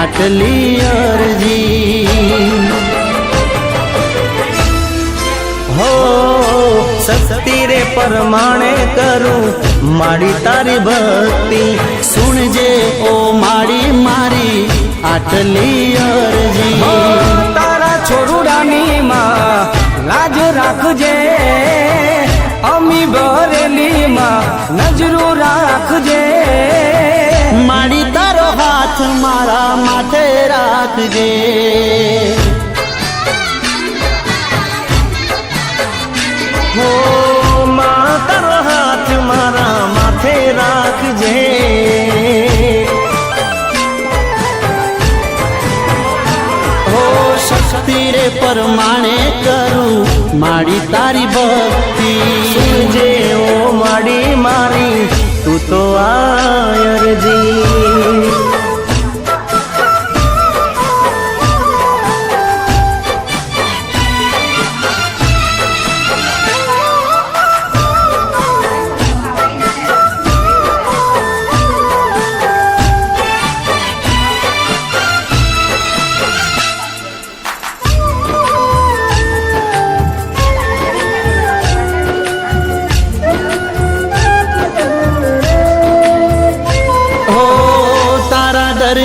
આટલી અરજી હો શક્તિ રે પરમાણે કરું મારી તારી ભક્તિ સુણજે ઓ મારી મારી આટલી અરજી તારા છોરુડાની માં લાજ રાખજે અમી ભરેલી માં નજરો રાખજે રાખજે હો માં તારો હાથ મારા માથે રાખજે હો શક્તિ રે પરમાણે કરું માડી તારી ભક્તિ જે ઓ માડી મારી તું તો આયરજી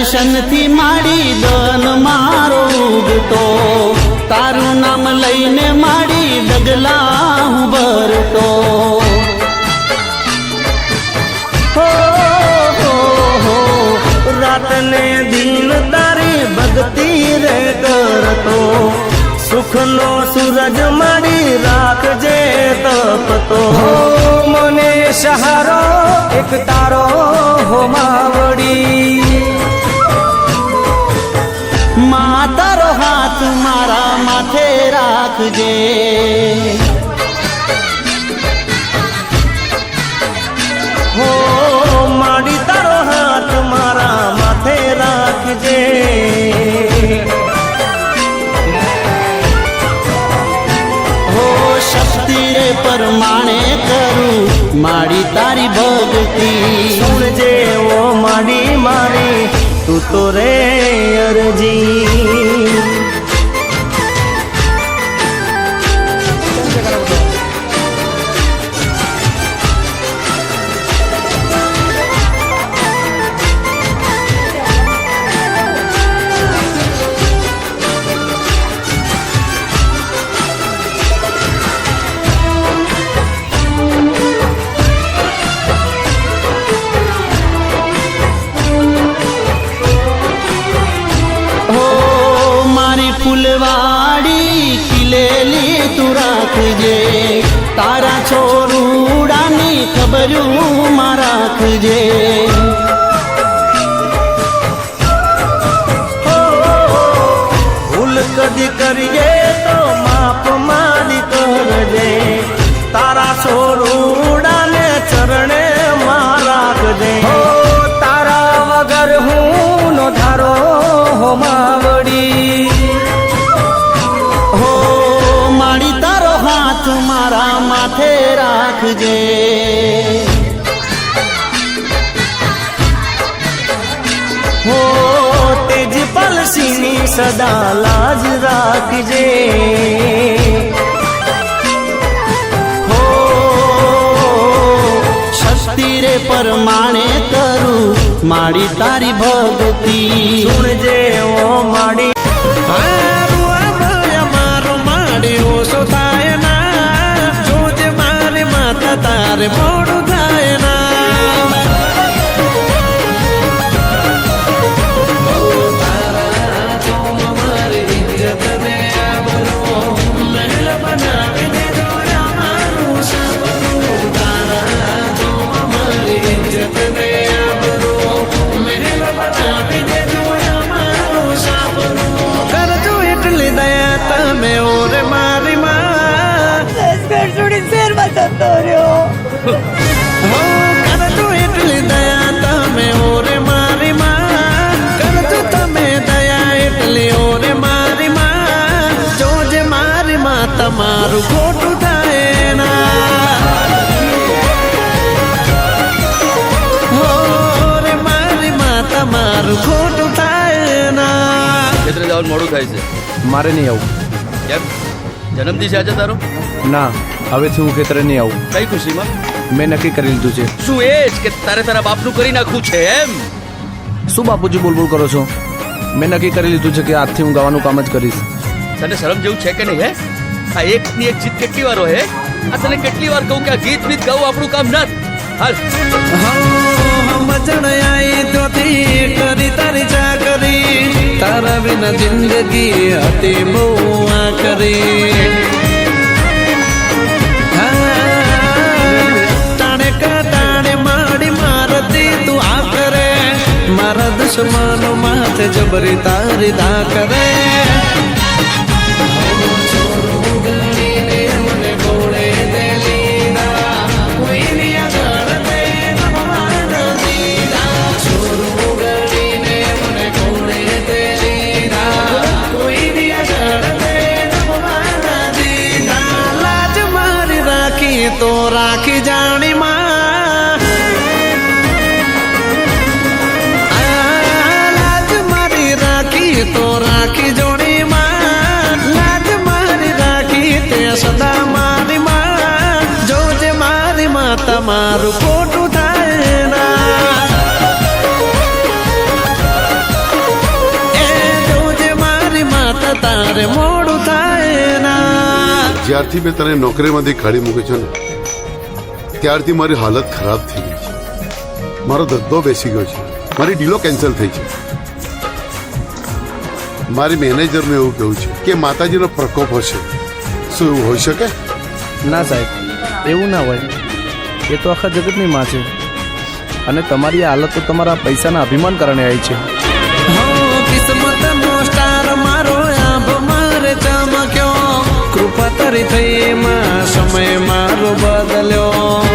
દર્શનથી માડી દન મારો ઉગતો. તારું નામ લઈને માડી ડગલા હું ભરતો. રાતને દિન તારી ભક્તિ રે કરતો. સુખનો સૂરજ માડી રાખજે તપતો. મને સહારો, એક તારો, હો રાખજે. હો, માડી તારો હાથ મારા માથે રાખજે. હો, શક્તિ રે પરમાણે કરું માડી તારી ભક્તિ. સુણજે ઓ માડી મારી, તું તો રે અરજી. તારા છોરુડાની ખબરું માં રાખજે સદા લાજ રાખજે હો શક્તિ રે પરમાણે કરું માડી તારી ભક્તિ સુણજે ઓ માડી મારું માડી ઓછો થાય ના મારી માતા તારે મોડું આવવાનું મોડું થાય છે. મારે નહીં આવું. કેમ? જન્મદિવસ છે આજે તારો? ના હવેથી હું ખેતરે નહીં આવું. કઈ ખુશીમાં? મેં નક્કી કરી લીધું છે. શું એ જ કે તારે તારા બાપનું કરી નાખવું છે એમ? શું બાપુજી બોલબોલ કરો છો? મેં નક્કી કરી લીધું છે કે આજથી હું ગાવાનું કામ જ કરીશ. તને શરમ જેવું છે કે નહીં હે? આ એક ની એક જીત કેટલી વાર હોય હે? આ તને કેટલી વાર કહું કે આ ગીત બીત ગાવું આપણું કામ ના હાલ. સમજણ આઈ તો તારા વિના જિંદગી હતી બહુ તાણે કા તાણે માડી મારતી તું આ કરે મારા દુશ્મનો માથે જબરી તારી દા કરે તમારું ખોટું થાય ના. એ જોજે મારી માતા તારે મોડું થાય ના. જ્યારથી મેં તને નોકરીમાંથી કાઢી મૂકી છે ને ત્યારથી મારી હાલત ખરાબ થઈ ગઈ છે. મારો ધંધો બેસી ગયો છે. મારી ડીલો કેન્સલ થઈ છે. મારી મેનેજરને એવું કહેવું છે કે માતાજીનો પ્રકોપ હશે. શું એવું હોઈ શકે? ના સાહેબ એવું ના હોય. એ તો આખા જગતની માં છે. અને તમારી હાલત તો તમારા પૈસાના અભિમાન કારણે આવી છે. કૃપા તારી થઈ એમાં સમય મારો બદલ્યો.